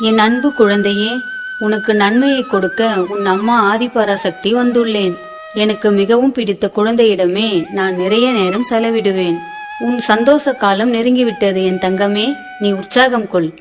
என் அன்பு குழந்தையே உனக்கு நன்மையை கொடுக்க உன் அம்மா ஆதிபராசக்தி வந்துள்ளேன். எனக்கு மிகவும் பிடித்த குழந்தையிடமே நான் நிறைய நேரம் செலவிடுவேன். உன் சந்தோஷ காலம் நெருங்கிவிட்டது என் தங்கமே நீ உற்சாகம் கொள்.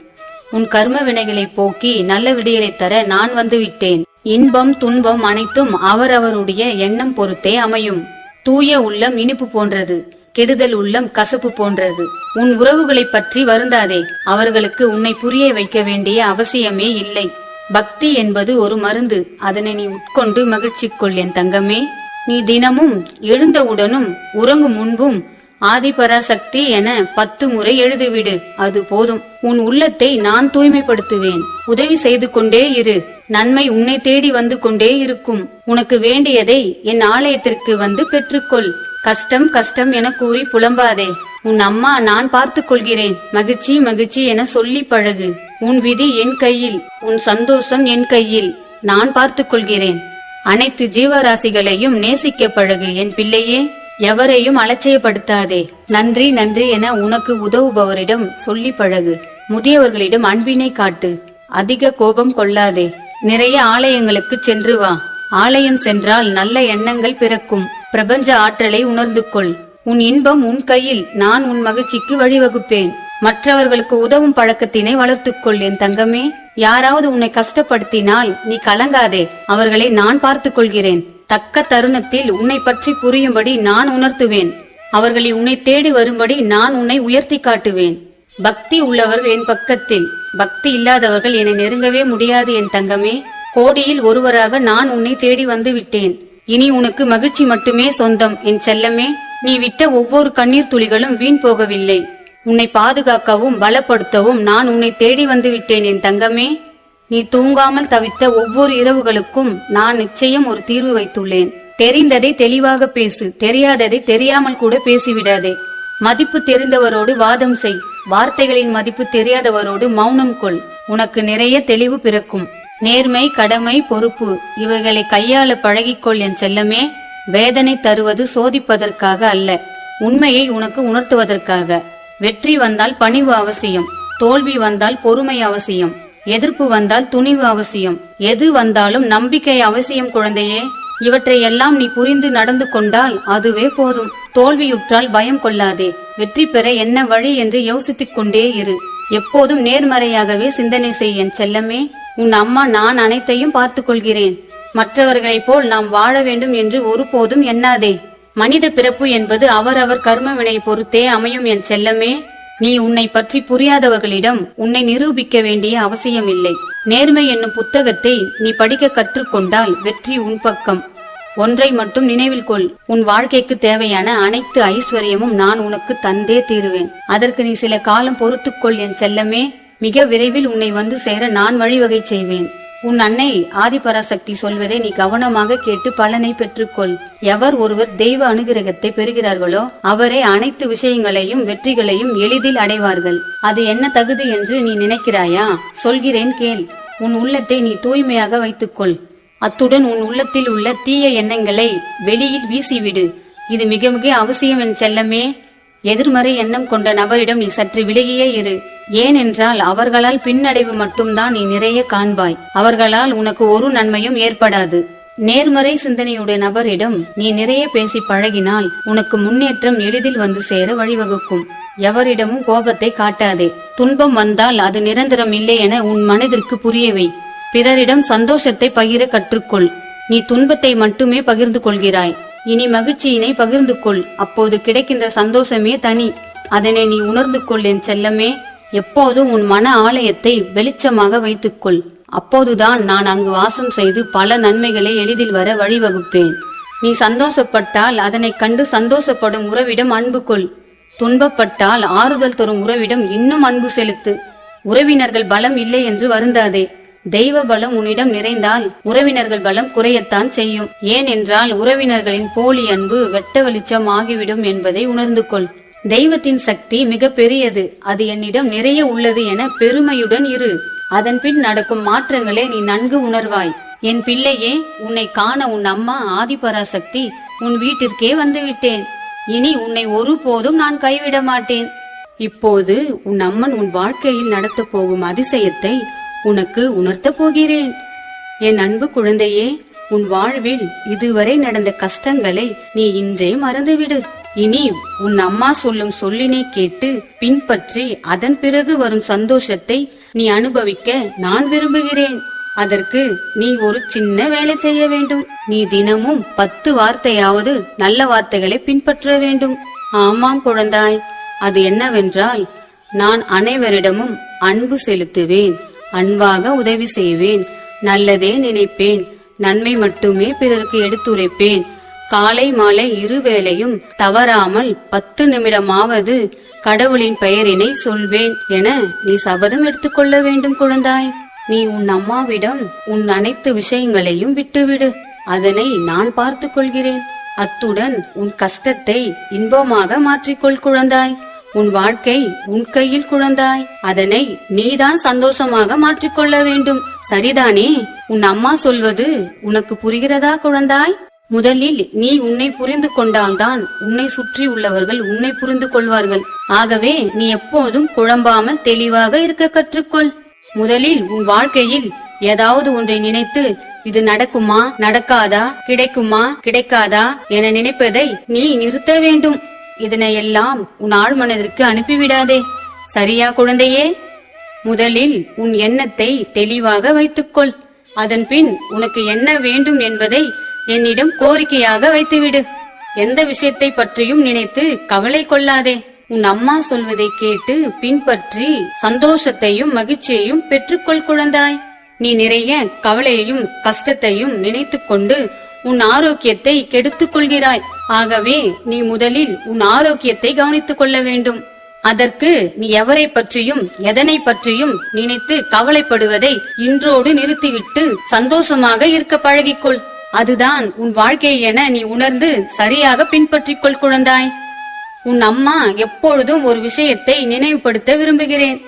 உன் கர்ம வினைகளை போக்கி நல்ல விடியலை தர நான் வந்துவிட்டேன். இன்பம் துன்பம் அனைத்தும் அவரவருடைய எண்ணம் பொறுத்தே அமையும். தூய உள்ளம் இனிப்பு போன்றது. கெடுதல் உள்ளம் கசப்பு போன்றது. உன் உறவுகளைப் பற்றி வருந்தாதே. அவர்களுக்கு உன்னை புரிய வைக்க வேண்டிய அவசியமே இல்லை. பக்தி என்பது ஒரு மருந்து. அதனை நீ உட்கொண்டு மகிழ்ச்சி கொள் என் தங்கமே. நீ தினமும் எழுந்தவுடனும் உறங்கும் முன்பும் ஆதிபராசக்தி என பத்து முறை எழுதிவிடு. அது போதும். உன் உள்ளத்தை நான் தூய்மைப்படுத்துவேன். உதவி செய்து கொண்டே இரு. நன்மை உன்னை தேடி வந்து கொண்டே இருக்கும். உனக்கு வேண்டியதை என் ஆலயத்திற்கு வந்து பெற்றுக்கொள். கஷ்டம் கஷ்டம் என கூறி புலம்பாதே. உன் அம்மா நான் பார்த்து கொள்கிறேன். மகிழ்ச்சி மகிழ்ச்சி என சொல்லி பழகு. உன் விதி என் கையில் உன் சந்தோஷம் என் கையில். நான் பார்த்து கொள்கிறேன். அனைத்து ஜீவராசிகளையும் நேசிக்க பழகு. என் பிள்ளையே எவரையும் அலட்சியப்படுத்தாதே. நன்றி நன்றி என உனக்கு உதவுபவரிடம் சொல்லி பழகு. முதியவர்களிடம் அன்பினை காட்டு. அதிக கோபம் கொள்ளாதே. நிறைய ஆலயங்களுக்கு சென்று வா. ஆலயம் சென்றால் நல்ல எண்ணங்கள் பிறக்கும். பிரபஞ்ச ஆற்றலை உணர்ந்து கொள். உன் இன்பம் உன் கையில் நான் உன் மகிழ்ச்சிக்கு வழிவகுப்பேன். மற்றவர்களுக்கு உதவும் பழக்கத்தினை வளர்த்துக்கொள் என் தங்கமே. யாராவது உன்னை கஷ்டப்படுத்தினால் நீ கலங்காதே. அவர்களை நான் பார்த்துக் கொள்கிறேன். தக்க தருணத்தில் உன்னை பற்றி புரியும்படி நான் உணர்த்துவேன். அவர்களை உன்னை தேடி வரும்படி நான் உன்னை உயர்த்தி காட்டுவேன். பக்தி உள்ளவர்கள் என் பக்கத்தில். பக்தி இல்லாதவர்கள் என்னை நெருங்கவே முடியாது என் தங்கமே. கோடியில் ஒருவராக நான் உன்னை தேடி வந்து விட்டேன். இனி உனக்கு மகிழ்ச்சி மட்டுமே சொந்தம். என் செல்லமே நீ விட்ட ஒவ்வொரு கண்ணீர் துளிகளும் வீண் போகவில்லை. உன்னை பாதுகாக்கவும் பலப்படுத்தவும் நான் உன்னை தேடி வந்து விட்டேன் என் தங்கமே. நீ தூங்காமல் தவித்த ஒவ்வொரு இரவுகளுக்கும் நான் நிச்சயம் ஒரு தீர்வு வைத்துள்ளேன். தெரிந்ததை தெளிவாக பேசு தெரியாததை தெரியாமல் கூட பேசிவிடாதே. மதிப்பு தெரிந்தவரோடு வாதம் செய் வார்த்தைகளின் மதிப்பு தெரியாதவரோடு மௌனம் கொள். உனக்கு நிறைய தெளிவு பிறக்கும். நேர்மை கடமை பொறுப்பு இவைகளை கையாள பழகிக்கொள் என் செல்லமே. வேதனை தருவது சோதிப்பதற்காக அல்ல உண்மையை உனக்கு உணர்த்துவதற்காக. வெற்றி வந்தால் பணிவு அவசியம் தோல்வி வந்தால் பொறுமை அவசியம் எதிர்ப்பு வந்தால் துணிவு அவசியம். எது வந்தாலும் நம்பிக்கை அவசியம் குழந்தையே. இவற்றை எல்லாம் நீ புரிந்து நடந்து கொண்டால் அதுவே போதும். தோல்வியுற்றால் பயம் கொள்ளாதே. வெற்றி பெற என்ன வழி என்று யோசித்துக் கொண்டே இரு. எப்போதும் நேர்மறையாகவே சிந்தனை செய் என் செல்லமே. உன் அம்மா நான் அனைத்தையும் பார்த்துக் கொள்கிறேன் மற்றவர்களைப் போல் நாம் வாழ வேண்டும் என்று ஒருபோதும் எண்ணாதே. மனித பிறப்பு என்பது அவரவர் கர்மவினை பொறுத்தே அமையும் என் செல்லமே. நீ உன்னை பற்றி புரியாதவர்களிடம் உன்னை நிரூபிக்க வேண்டிய அவசியமில்லை. நேர்மை என்னும் புத்தகத்தை நீ படிக்க கற்றுக்கொண்டால் வெற்றி உன் பக்கம். ஒன்றை மட்டும் நினைவில் கொள். உன் வாழ்க்கைக்கு தேவையான அனைத்து ஐஸ்வர்யமும் நான் உனக்கு தந்தே தீருவேன். அதற்கு நீ சில காலம் பொறுத்துக்கொள் என் செல்லமே. மிக விரைவில் உன்னை வந்து சேர நான் வழிவகை செய்வேன். உன் அன்னை ஆதிபராசக்தி சொல்வதை நீ கவனமாக கேட்டு பலனை பெற்றுக்கொள். எவர் ஒருவர் தெய்வ அனுகிரகத்தை பெறுகிறார்களோ அவரே அனைத்து விஷயங்களையும் வெற்றிகளையும் எளிதில் அடைவார்கள். அது என்ன தகுதி என்று நீ நினைக்கிறாயா? சொல்கிறேன் கேள். உன் உள்ளத்தை நீ தூய்மையாக வைத்துக்கொள். அத்துடன் உன் உள்ளத்தில் உள்ள தீய எண்ணங்களை வெளியில் வீசிவிடு. இது மிக மிக அவசியம் என் செல்லமே. எதிர்மறை எண்ணம் கொண்ட நபரிடம் நீ சற்று விலகியே இரு. ஏனென்றால் அவர்களால் பின்னடைவு மட்டும்தான் நீ நிறைய காண்பாய். அவர்களால் உனக்கு ஒரு நன்மையும் ஏற்படாது. நேர்மறை சிந்தனையுடைய நபரிடம் நீ நிறைய பேசி பழகினால் உனக்கு முன்னேற்றம் எளிதில் வந்து சேர வழிவகுக்கும். எவரிடமும் கோபத்தை காட்டாதே. துன்பம் வந்தால் அது நிரந்தரம் இல்லை என உன் மனதிற்கு புரியவை பிறரிடம் சந்தோஷத்தை பகிர கற்றுக்கொள். நீ துன்பத்தை மட்டுமே பகிர்ந்து கொள்கிறாய். இனி மகிழ்ச்சியினை பகிர்ந்து கொள். அப்போது கிடைக்கின்ற சந்தோஷமே தனி. அதனை நீ உணர்ந்து கொள் என் செல்லமே. எப்போதும் உன் மன ஆலயத்தை வெளிச்சமாக வைத்துக்கொள் அப்போதுதான் நான் அங்கு வாசம் செய்து பல நன்மைகளை எளிதில் வர வழிவகுப்பேன். நீ சந்தோஷப்பட்டால் அதனைக் கண்டு சந்தோஷப்படும் உறவிடம் அன்பு கொள். துன்பப்பட்டால் ஆறுதல் தரும் உறவிடம் இன்னும் அன்பு செலுத்து. உறவினர்கள் பலம் இல்லை என்று வருந்தாதே. தெய்வ பலம் உன்னிடம் நிறைந்தால் உறவினர்கள் பலம் குறையத்தான் செய்யும். ஏனென்றால் உறவினர்களின் போலி அன்பு வெட்ட வெளிச்சம் ஆகிவிடும் என்பதை உணர்ந்து கொள். தெய்வத்தின் சக்தி மிக பெரியது. அது என்னிடம் நிறைய உள்ளது என பெருமையுடன் இரு. அதன் பின் நடக்கும் மாற்றங்களை நீ நன்கு உணர்வாய். என் பிள்ளையே உன்னை காண உன் அம்மா ஆதிபராசக்தி உன் வீட்டிற்கே வந்துவிட்டேன். இனி உன்னை ஒருபோதும் நான் கைவிட மாட்டேன் இப்போது உன் அம்மன் உன் வாழ்க்கையில் நடத்தப் போகும் அதிசயத்தை உனக்கு உணர்த்தப் போகிறேன். என் அன்பு குழந்தையே உன் வாழ்வில் இதுவரை நடந்த கஷ்டங்களை நீ இன்றே மறந்துவிடு. இனி உன் அம்மா சொல்லும் சொல்லினை கேட்டு பின்பற்றி அதன் பிறகு வரும் சந்தோஷத்தை நீ அனுபவிக்க நான் விரும்புகிறேன். அதற்கு நீ ஒரு சின்ன வேலை செய்ய வேண்டும். நீ தினமும் பத்து வார்த்தையாவது நல்ல வார்த்தைகளை பின்பற்ற வேண்டும். ஆமாம் குழந்தாய் அது என்னவென்றால் நான் அனைவரிடமும் அன்பு செலுத்துவேன். அன்பாக உதவி செய்வேன். நல்லதே நினைப்பேன். நன்மை மட்டுமே பிறருக்கு எடுத்துரைப்பேன். காலை மாலை இருவேளையும் தவறாமல் பத்து நிமிடமாவது கடவுளின் பெயரினை சொல்வேன் என நீ சபதம் எடுத்துக்கொள்ள வேண்டும் குழந்தாய். நீ உன் அம்மாவிடம் உன் அனைத்து விஷயங்களையும் விட்டுவிடு. அதனை நான் பார்த்துக் கொள்கிறேன். அத்துடன் உன் கஷ்டத்தை இன்பமாக மாற்றிக்கொள் குழந்தாய். உன் வாழ்க்கை உன் கையில் குழந்தாய். அதனை நீதான் சந்தோஷமாக மாற்றிக்கொள்ள வேண்டும். சரிதானே? உன் அம்மா சொல்வது உனக்கு புரிகிறதா குழந்தாய்? முதலில் நீ உன்னை புரிந்து கொண்டால்தான் உன்னை சுற்றி உள்ளவர்கள் உன்னை புரிந்து கொள்வார்கள். ஆகவே நீ எப்போதும் குழம்பாமல் தெளிவாக இருக்க கற்றுக்கொள். முதலில் உன் வாழ்க்கையில் ஏதாவது ஒன்றை நினைத்து இது நடக்குமா நடக்காதா கிடைக்குமா கிடைக்காதா என நினைப்பதை நீ நிறுத்த வேண்டும். இதனை எல்லாம் உன் ஆழ்மனதிற்கு அனுப்பிவிடாதே. சரியா குழந்தையே? முதலில் உன் எண்ணத்தை தெளிவாக வைத்துக்கொள். அதன் பின் உனக்கு என்ன வேண்டும் என்பதை என்னிடம் கோரிக்கையாக வைத்துவிடு. எந்த விஷயத்தை பற்றியும் நினைத்து கவலை கொள்ளாதே. உன் அம்மா சொல்வதை கேட்டு பின்பற்றி சந்தோஷத்தையும் மகிழ்ச்சியையும் பெற்றுக்கொள் குழந்தாய். நீ நிறைய கவலையையும் கஷ்டத்தையும் நினைத்துக்கொண்டு உன் ஆரோக்கியத்தை கெடுத்துக் கொள்கிறாய் ஆகவே நீ முதலில் உன் ஆரோக்கியத்தை கவனித்துக் கொள்ள வேண்டும். அதற்கு நீ எவரை பற்றியும் எதனை பற்றியும் நினைத்து கவலைப்படுவதை இன்றோடு நிறுத்திவிட்டு சந்தோஷமாக இருக்க பழகிக்கொள். அதுதான் உன் வாழ்க்கை என நீ உணர்ந்து சரியாக பின்பற்றிக் கொள் குழந்தாய். உன் அம்மா எப்பொழுதும் ஒரு விஷயத்தை நினைவுபடுத்த விரும்புகிறேன்.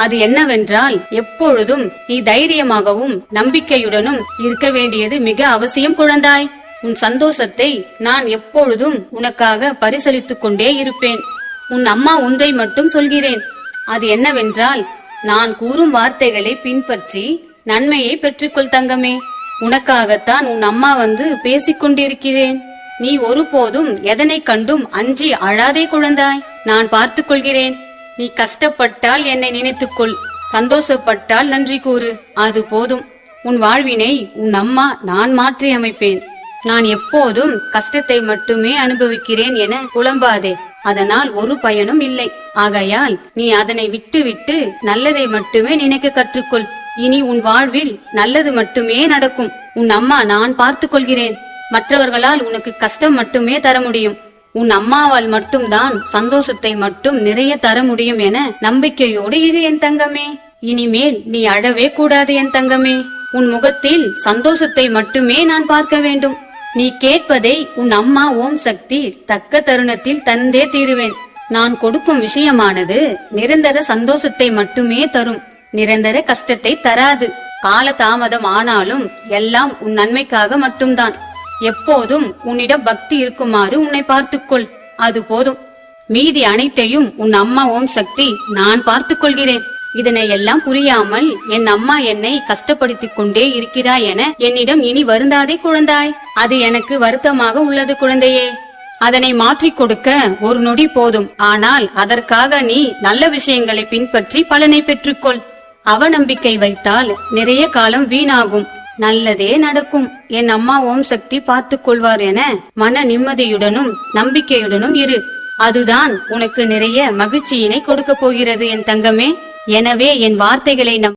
அது என்னவென்றால் எப்பொழுதும் நீ தைரியமாகவும் நம்பிக்கையுடனும் இருக்க வேண்டியது மிக அவசியம் குழந்தாய். உன் சந்தோஷத்தை நான் எப்பொழுதும் உனக்காக பரிசளித்துக் கொண்டே இருப்பேன். உன் அம்மா ஒன்றை மட்டும் சொல்கிறேன். அது என்னவென்றால் நான் கூறும் வார்த்தைகளை பின்பற்றி நன்மையை பெற்றுக்கொள் தங்கமே. உனக்காகத்தான் உன் அம்மா வந்து பேசிக் கொண்டிருக்கிறேன். நீ ஒருபோதும் எதனை கண்டும் அஞ்சி அழாதே குழந்தாய். நான் பார்த்துக் கொள்கிறேன். நீ கஷ்டப்பட்டால் என்னை நினைத்துக்கொள். சந்தோஷப்பட்டால் நன்றி கூறு. அது போதும். உன் வாழ்வினை உன் அம்மா நான் மாற்றி அமைப்பேன் நான் எப்போதும் கஷ்டத்தை மட்டுமே அனுபவிக்கிறேன் என புலம்பாதே. அதனால் ஒரு பயனும் இல்லை. ஆகையால் நீ அதனை விட்டுவிட்டு நல்லதை மட்டுமே நினைக்க கற்றுக்கொள். இனி உன் வாழ்வில் நல்லது மட்டுமே நடக்கும். உன் அம்மா நான் பார்த்துக் கொள்கிறேன். மற்றவர்களால் உனக்கு கஷ்டம் மட்டுமே தர முடியும். உன் அம்மாவால் மட்டும்தான் சந்தோஷத்தை மட்டும் நிறைய தர முடியும் என நம்பிக்கையோடு இரு என் தங்கமே. இனிமேல் நீ அழவே கூடாது என் தங்கமே. உன் முகத்தில் சந்தோஷத்தை மட்டுமே நான் பார்க்க வேண்டும். நீ கேட்பதை உன் அம்மா ஓம் சக்தி தக்க தருணத்தில் தந்தே தீருவேன். நான் கொடுக்கும் விஷயமானது நிரந்தர சந்தோஷத்தை மட்டுமே தரும். நிரந்தர கஷ்டத்தை தராது. கால தாமதம் ஆனாலும் எல்லாம் உன் நன்மைக்காக மட்டும்தான். எப்போதும் உன்னிடம் பக்தி இருக்குமாறு உன்னை பார்த்துக்கொள். அது போதும். மீதி அனைத்தையும் உன் அம்மா ஓம் சக்தி நான் பார்த்துக் கொள்கிறேன் இதனை எல்லாம் புரியாமல் என் அம்மா என்னை கஷ்டப்படுத்திக் கொண்டே இருக்கிறாய் என என்னிடம் இனி வருந்தாதே குழந்தாய். அது எனக்கு வருத்தமாக உள்ளது குழந்தையே. அதனை மாற்றிக் கொடுக்க ஒரு நொடி போதும். ஆனால் அதற்காக நீ நல்ல விஷயங்களை பின்பற்றி பலனை பெற்றுக்கொள். அவநம்பிக்கை வைத்தால் நிறைய காலம் வீணாகும். நல்லதே நடக்கும். என் அம்மா ஓம் சக்தி பார்த்து கொள்வார் என மன நிம்மதியுடனும் நம்பிக்கையுடனும் இரு. அதுதான் உனக்கு நிறைய மகிழ்ச்சியினை கொடுக்க போகிறது என் தங்கமே. எனவே என் வார்த்தைகளை நம்